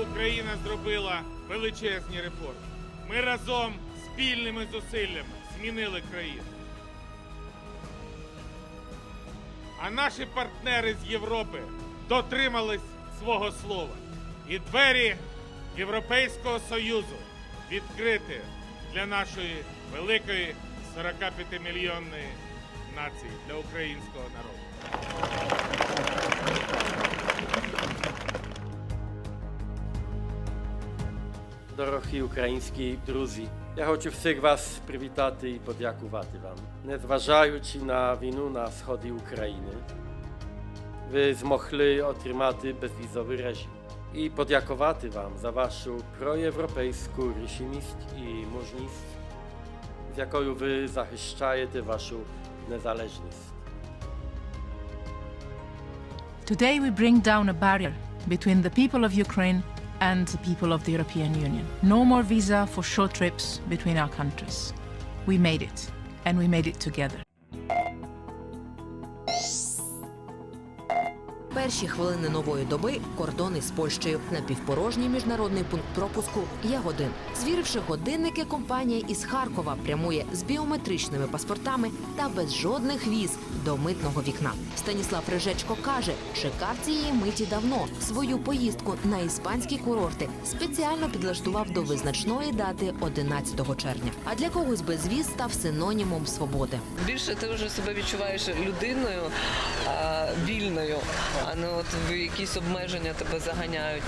Україна зробила величезні реформи. Ми разом спільними зусиллями змінили країну. А наші партнери з Європи дотримались свого слова. І двері Європейського Союзу відкриті для нашої великої 45-мільйонної нації, для українського народу. Дорогі українські друзі, я хочу всіх вас привітати і подякувати вам. Незважаючи на війну на сході України, ви змогли отримати безвізовий режим. І подякувати вам за вашу проєвропейську рішимість і мужність, з якою ви захищаєте вашу незалежність. Today, we bring down a barrier between the people of Ukraine and the people of the European Union. No more visa for short trips between our countries. We made it, and we made it together. Перші хвилини нової доби кордони з Польщею. Напівпорожній міжнародний пункт пропуску Ягодин. Звіривши годинники, компанія із Харкова прямує з біометричними паспортами та без жодних віз до митного вікна. Станіслав Рижечко каже, чекав цієї миті давно. Свою поїздку на іспанські курорти спеціально підлаштував до визначної дати 11 червня. А для когось безвіз став синонімом свободи. Більше ти вже себе відчуваєш людиною вільною, а не от в якісь обмеження тебе заганяють.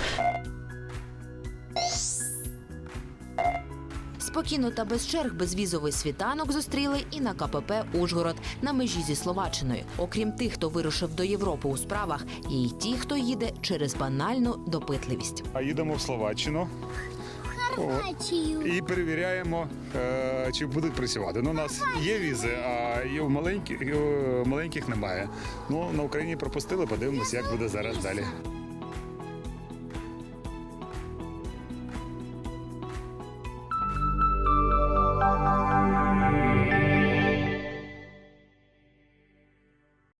Спокійно та без черг безвізовий світанок зустріли і на КПП Ужгород на межі зі Словаччиною. Окрім тих, хто вирушив до Європи у справах, є й ті, хто їде через банальну допитливість. А їдемо в Словаччину. І перевіряємо, е, чи будуть працювати. Ну, у нас є візи, а і в маленьких, маленьких немає. Ну, на Україні пропустили, подивимось, як буде зараз далі.